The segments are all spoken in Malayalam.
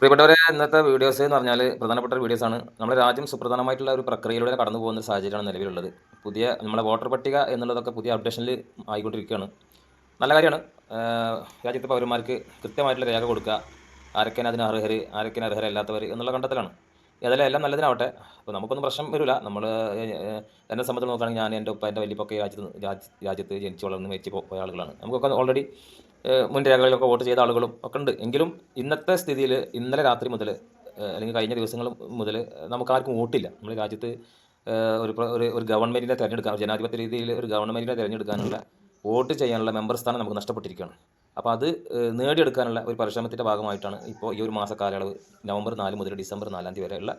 പ്രിയപ്പെട്ടവരെ ഇന്നത്തെ വീഡിയോസ് എന്ന് പറഞ്ഞാൽ പ്രധാനപ്പെട്ട ഒരു ആണ്. നമ്മുടെ രാജ്യം സുപ്രധാനമായിട്ടുള്ള ഒരു പ്രക്രിയയിലൂടെ കടന്നു പോകുന്ന സാഹചര്യമാണ് നിലവിലുള്ളത്. പുതിയ നമ്മളെ വോട്ടർ പട്ടിക എന്നുള്ളതൊക്കെ പുതിയ അപ്ഡേഷനിൽ ആയിക്കൊണ്ടിരിക്കുകയാണ്. നല്ല കാര്യമാണ്. രാജ്യത്തെ പൗരന്മാർക്ക് കൃത്യമായിട്ടുള്ള രേഖ കൊടുക്കുക. ആരൊക്കെയാണ് അതിന് അർഹർ ആരൊക്കെയാണ് അർഹരല്ലാത്തവർ എന്നുള്ള കണ്ടെത്തലാണ്. ഏതായാലും എല്ലാം നല്ലതിനാവട്ടെ. അപ്പോൾ നമുക്കൊന്നും പ്രശ്നം വരില്ല. നമ്മൾ എന്നെ സംബന്ധിച്ച് നോക്കുകയാണെങ്കിൽ ഞാൻ എന്റെ ഉപ്പ എന്റെ വലിയപ്പൊക്കെ രാജ്യത്ത് രാജ്യ- രാജ്യത്ത് ജനിച്ചു വളർന്ന് മരിച്ചു പോയ ആളുകളാണ്. നമുക്കൊക്കെ ഓൾറെഡി മുൻ രേഖകളിലൊക്കെ വോട്ട് ചെയ്ത ആളുകളും ഒക്കെ ഉണ്ട്. എങ്കിലും ഇന്നത്തെ സ്ഥിതിയിൽ ഇന്നലെ രാത്രി മുതൽ അല്ലെങ്കിൽ കഴിഞ്ഞ ദിവസങ്ങൾ മുതൽ നമുക്ക് ആർക്കും വോട്ടില്ല. നമ്മുടെ രാജ്യത്ത് ഒരു ഒരു ഒരു ഗവൺമെന്റിനെ തിരഞ്ഞെടുക്കാൻ ജനാധിപത്യ രീതിയിൽ ഒരു ഗവൺമെന്റിനെ തിരഞ്ഞെടുക്കാനുള്ള വോട്ട് ചെയ്യാനുള്ള മെമ്പർ സ്ഥാനം നമുക്ക് നഷ്ടപ്പെട്ടിരിക്കുകയാണ്. അപ്പോൾ അത് നേടിയെടുക്കാനുള്ള ഒരു പരിശ്രമത്തിന്റെ ഭാഗമായിട്ടാണ് ഇപ്പോൾ ഈ ഒരു മാസ കാലയളവ് നവംബർ നാല് മുതൽ ഡിസംബർ നാലാം തീയതി വരെയുള്ള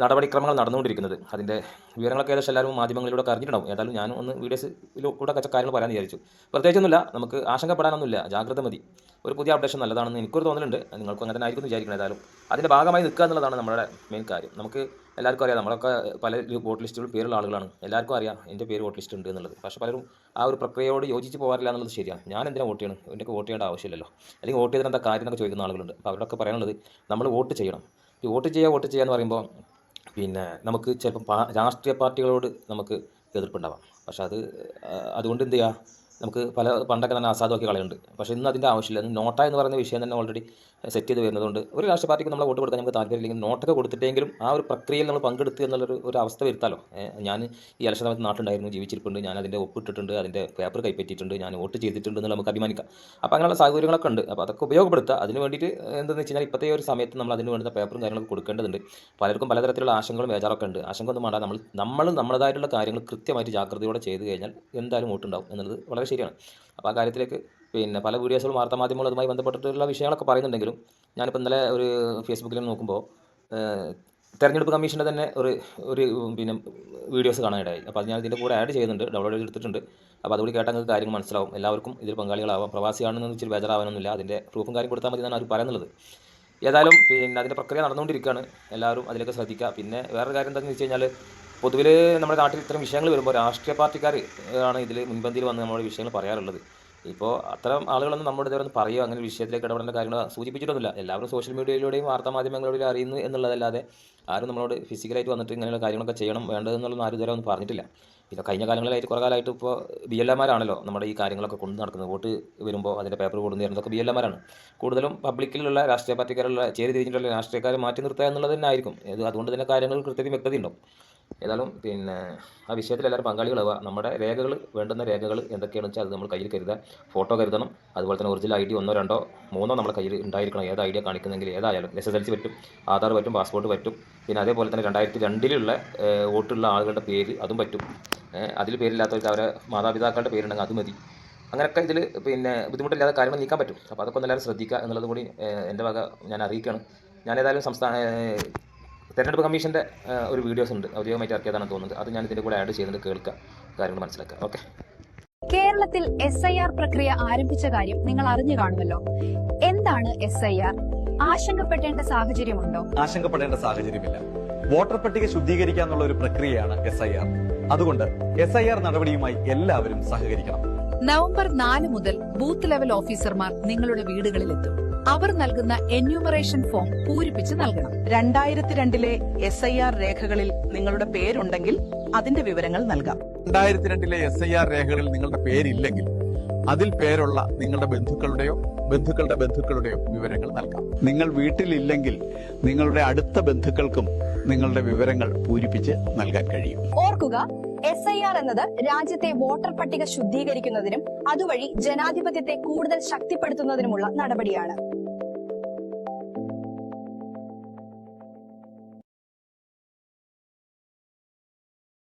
നടപടിക്രമങ്ങൾ നടന്നുകൊണ്ടിരിക്കുന്നത്. അതിന്റെ വിവരങ്ങളൊക്കെ ഏകദേശം എല്ലാവരും മാധ്യമങ്ങളിലൂടെ അറിഞ്ഞിട്ടുണ്ടാവും. ഏതായാലും ഞാനും ഒന്ന് വീഡിയോസിലൂടെ കാര്യങ്ങൾ പറയാൻ വിചാരിച്ചു. പ്രത്യേകിച്ചൊന്നുമില്ല. നമുക്ക് ആശങ്കപ്പെടാനൊന്നുമില്ല. ജാഗ്രത മതി. ഒരു പുതിയ അപ്ഡേഷൻ നല്ലതാണെന്ന് എനിക്കൊരു തോന്നലുണ്ട്. നിങ്ങൾക്കും അങ്ങനെ തന്നെ ആയിരിക്കും വിചാരിക്കണം ഏതായാലും. അതിന്റെ ഭാഗമായി നിൽക്കുക എന്നുള്ളതാണ് നമ്മുടെ മെയിൻ കാര്യം. നമുക്ക് എല്ലാവർക്കും അറിയാം. നമ്മളൊക്കെ പല വോട്ട് ലിസ്റ്റുകൾ പേരുള്ള ആളുകളാണ്. എല്ലാവർക്കും അറിയാം എന്റെ പേര് വോട്ട് ലിസ്റ്റ് ഉണ്ട് എന്നുള്ളത്. പക്ഷേ പലരും ആ ഒരു പ്രക്രിയയോട് യോജിച്ച് പോകാറില്ല എന്നുള്ളത് ശരിയാണ് ഞാൻ എന്തിനാണ് വോട്ട് ചെയ്യണം എനിക്ക് വോട്ട് ചെയ്യേണ്ട ആവശ്യമില്ലല്ലോ. അല്ലെങ്കിൽ വോട്ട് ചെയ്തിട്ട് എന്താ കാര്യം എന്നൊക്കെ ചോദിക്കുന്ന ആളുകളുണ്ട്. അപ്പോൾ അവരോടൊക്കെ പറയാനുള്ളത് നമ്മൾ വോട്ട് ചെയ്യണം. ഈ വോട്ട് ചെയ്യുക വോട്ട് ചെയ്യുക എന്ന് പറയുമ്പോൾ പിന്നെ നമുക്ക് ചിലപ്പം രാഷ്ട്രീയ പാർട്ടികളോട് നമുക്ക് എതിർപ്പുണ്ടാവാം. പക്ഷെ അത് അതുകൊണ്ട് എന്ത് ചെയ്യുക നമുക്ക് പല പണ്ടൊക്കെ തന്നെ അസാധുവാക്കി കളയുന്നുണ്ട്. പക്ഷേ ഇന്ന് അതിന്റെ ആവശ്യമില്ല. നോട്ട എന്ന് പറയുന്ന വിഷയം തന്നെ ഓൾറെഡി സെറ്റ് ചെയ്ത് വരുന്നതുകൊണ്ട് ഒരു രാഷ്ട്രീയ പാർട്ടിക്ക് നമ്മൾ വോട്ട് കൊടുക്കാൻ നമുക്ക് താല്പര്യമില്ലെങ്കിൽ നോട്ടൊക്കെ കൊടുത്തിട്ടെങ്കിലും ആ ഒരു പ്രക്രിയയിൽ നമ്മൾ പങ്കെടുത്തു എന്നുള്ളൊരു ഒരു അവസ്ഥ വരുത്താലോ? ഞാൻ ഈ ഇലക്ഷൻ സമയത്ത് നാട്ടിലുണ്ടായിരുന്നു ജീവിച്ചിരിപ്പുണ്ട്. ഞാൻ അതിന്റെ ഒപ്പിട്ടിട്ടുണ്ട് അതിന്റെ പേപ്പർ കൈപ്പറ്റിയിട്ടുണ്ട് ഞാൻ വോട്ട് ചെയ്തിട്ടുണ്ട് എന്ന് നമുക്ക് അഭിമാനിക്കാം. അപ്പോൾ അങ്ങനെയുള്ള സാഹചര്യങ്ങളൊക്കെ ഉണ്ട്. അപ്പോൾ അതൊക്കെ ഉപയോഗപ്പെടുത്തുക. അതിന് വേണ്ടിയിട്ട് എന്തെന്ന് വെച്ച് കഴിഞ്ഞാൽ ഇപ്പോഴത്തെ ഒരു സമയത്ത് നമ്മൾ അതിന് വേണ്ടുന്ന പേപ്പറും കാര്യങ്ങളൊക്കെ കൊടുക്കേണ്ടതുണ്ട്. പലർക്കും പലതരത്തിലുള്ള ആശങ്കകളും വേജാറൊക്കെ ഉണ്ട്. ആശങ്ക ഒന്നും വേണ്ട നമ്മൾ നമ്മൾ നമ്മുടേതായിട്ടുള്ള കാര്യങ്ങൾ കൃത്യമായിട്ട് ജാഗ്രതയോടെ ചെയ്ത് കഴിഞ്ഞാൽ എന്തായാലും വോട്ടുണ്ടാവും എന്നുള്ളത് വളരെ ശരിയാണ്. അപ്പോൾ ആ കാര്യത്തിലേക്ക് പിന്നെ പല വീഡിയോസുകളും വാർത്താമാധ്യമങ്ങളും അതുമായി ബന്ധപ്പെട്ടിട്ടുള്ള വിഷയങ്ങളൊക്കെ പറയുന്നുണ്ടെങ്കിലും ഞാനിപ്പോൾ ഇന്നലെ ഒരു ഫേസ്ബുക്കിൽ നോക്കുമ്പോൾ തെരഞ്ഞെടുപ്പ് കമ്മീഷന്റെ തന്നെ ഒരു ഒരു പിന്നെ വീഡിയോസ് കാണാനിടയായി. അപ്പോൾ അത് ഞാൻ ഇതിന്റെ കൂടെ ആഡ് ചെയ്യുന്നുണ്ട് ഡൗൺലോഡ് ചെയ്തെടുത്തിട്ടുണ്ട് അപ്പോൾ അതുകൂടി കേട്ടാൽ നിങ്ങൾക്ക് കാര്യങ്ങൾ മനസ്സിലാവും. എല്ലാവർക്കും ഇതിൽ പങ്കാളികളാവാം. പ്രവാസിയാണെന്ന് ഇച്ചിരി ബേജാറാവാനൊന്നുമില്ല. അതിന്റെ പ്രൂഫും കാര്യം കൊടുത്താൽ മതി എന്നാണ് അവർ പറയുന്നത്. ഏതായാലും പിന്നെ അതിന്റെ പ്രക്രിയ നടന്നുകൊണ്ടിരിക്കുകയാണ്. എല്ലാവരും അതിലേക്ക് ശ്രദ്ധിക്കുക. പിന്നെ വേറൊരു കാര്യം എന്താണെന്ന് വെച്ച് കഴിഞ്ഞാൽ പൊതുവിൽ നമ്മുടെ നാട്ടിൽ ഇത്തരം വിഷയങ്ങൾ വരുമ്പോൾ രാഷ്ട്രീയ പാർട്ടിക്കാർ ആണ് ഇതിൽ മുൻപന്തിയിൽ വന്ന് നമ്മുടെ വിഷയങ്ങൾ പറയാറുള്ളത്. ഇപ്പോൾ അത്തരം ആളുകളൊന്നും നമ്മുടെ ഇതുവരെ ഒന്നും പറയുക അങ്ങനെ വിഷയത്തിലേക്ക് ഇടപെടേണ്ട കാര്യങ്ങൾ സൂചിപ്പിച്ചിട്ടൊന്നുമില്ല. എല്ലാവരും സോഷ്യൽ മീഡിയയിലൂടെയും വാർത്താ മാധ്യമങ്ങളിലൂടെയും അറിയുന്നു എന്നുള്ളതല്ലാതെ ആരും നമ്മളോട് ഫിസിക്കലായിട്ട് വന്നിട്ട് ഇങ്ങനെയുള്ള കാര്യങ്ങളൊക്കെ ചെയ്യണം വേണ്ടതെന്നുള്ളതൊന്നും ആരും ഇതുവരെ ഒന്നും പറഞ്ഞിട്ടില്ല. പിന്നെ കഴിഞ്ഞ കാലങ്ങളിലായിട്ട് കുറേ കാലമായിട്ട് ഇപ്പോൾ ബി എൽ എമാരാണല്ലോ നമ്മുടെ ഈ കാര്യങ്ങളൊക്കെ കൊണ്ടു നടക്കുന്നത്. വോട്ട് വരുമ്പോൾ അതിന്റെ പേപ്പർ കൊണ്ടു തരുന്നതൊക്കെ ബി എൽ എമാരാണ് കൂടുതലും പബ്ലിക്കിലുള്ള രാഷ്ട്രീയ പാർട്ടിക്കാരുള്ള ചേരി തിരിഞ്ഞിട്ടുള്ള രാഷ്ട്രീയക്കാരെ മാറ്റി നിർത്തുക എന്നുള്ളത് തന്നെ ആയിരിക്കും. അതുകൊണ്ട് തന്നെ കാര്യങ്ങൾ കൃത്യതയും വ്യക്തത ഉണ്ടാവും ഏതായാലും പിന്നെ ആ വിഷയത്തിൽ എല്ലാവരും പങ്കാളികളാവുക. നമ്മുടെ രേഖകൾ വേണ്ടുന്ന രേഖകൾ എന്തൊക്കെയാണെന്ന് വെച്ചാൽ അത് നമ്മൾ കയ്യിൽ കരുതുക. ഫോട്ടോ കരുതണം. അതുപോലെ തന്നെ ഒറിജിനൽ ഐ ഡി ഒന്നോ രണ്ടോ മൂന്നോ നമ്മുടെ കയ്യിൽ ഉണ്ടായിരിക്കണം. ഏത് ഐഡിയ കാണിക്കുന്നെങ്കിൽ ഏതായാലും എസ് എസ് എൽ സി പറ്റും ആധാർ പറ്റും പാസ്പോർട്ട് പറ്റും. പിന്നെ അതേപോലെ തന്നെ രണ്ടായിരത്തി രണ്ടിലുള്ള വോട്ടുള്ള ആളുകളുടെ പേര് അതും പറ്റും. അതിൽ പേരില്ലാത്തവർക്ക് അവരെ മാതാപിതാക്കളുടെ പേരുണ്ടെങ്കിൽ അത് മതി. അങ്ങനെയൊക്കെ ഇതിൽ പിന്നെ ബുദ്ധിമുട്ടില്ലാതെ കാര്യങ്ങൾ നീക്കാൻ പറ്റും. അപ്പോൾ അതൊക്കെ ഒന്ന് എല്ലാവരും ശ്രദ്ധിക്കുക എന്നുള്ളത് കൂടി എന്റെ വക ഞാൻ അറിയിക്കുകയാണ്. ഞാൻ ഏതായാലും സംസ്ഥാന തെരഞ്ഞെടുപ്പ് കമ്മീഷന്റെ ഒരു വീഡിയോസ് ഉണ്ട്. ഔദ്യോഗികമായിട്ട് ഇറക്കിയതാണെന്ന് തോന്നുന്നത് അത് ഞാൻ ഇതിന്റെ കൂടെ ആഡ് ചെയ്യുന്നത് കേൾക്കുക കാര്യങ്ങൾ മനസ്സിലാക്കുക. ഓക്കെ കേരളത്തിൽ എസ് ഐ ആർ പ്രക്രിയ ആരംഭിച്ച കാര്യം നിങ്ങൾ അറിഞ്ഞു കാണുമല്ലോ. എന്താണ് എസ് ഐ ആർ ആശങ്കപ്പെടേണ്ട സാഹചര്യമുണ്ടോ? ആശങ്കപ്പെടേണ്ട സാഹചര്യമില്ല. വോട്ടർ പട്ടിക ശുദ്ധീകരിക്കാനുള്ള ഒരു പ്രക്രിയയാണ് എസ് ഐ ആർ അതുകൊണ്ട് എസ് ഐ ആർ നടപടിയുമായി എല്ലാവരും സഹകരിക്കണം. നവംബർ നാല് മുതൽ ബൂത്ത് ലെവൽ ഓഫീസർമാർ നിങ്ങളുടെ വീടുകളിലെത്തും. അവർ നൽകുന്ന എന്യൂമറേഷൻ ഫോം പൂരിപ്പിച്ച് നൽകണം. രണ്ടായിരത്തി രണ്ടിലെ എസ് ഐ ആർ രേഖകളിൽ നിങ്ങളുടെ പേരുണ്ടെങ്കിൽ അതിന്റെ വിവരങ്ങൾ നൽകാം. രണ്ടായിരത്തി രണ്ടിലെ എസ് ഐ ആർ രേഖകളിൽ നിങ്ങളുടെ പേരില്ലെങ്കിൽ അതിൽ പേരുള്ള നിങ്ങളുടെ ബന്ധുക്കളുടെയോ ബന്ധുക്കളുടെ ബന്ധുക്കളുടെയോ വിവരങ്ങൾ നൽകാം. നിങ്ങൾ വീട്ടിലില്ലെങ്കിൽ നിങ്ങളുടെ അടുത്ത ബന്ധുക്കൾക്കും നിങ്ങളുടെ വിവരങ്ങൾ പൂരിപ്പിച്ച് നൽകാൻ കഴിയും. ഓർക്കുക എസ് ഐ ആർ എന്നത് രാജ്യത്തെ വോട്ടർ പട്ടിക ശുദ്ധീകരിക്കുന്നതിനും അതുവഴി ജനാധിപത്യത്തെ കൂടുതൽ ശക്തിപ്പെടുത്തുന്നതിനുമുള്ള നടപടിയാണ്.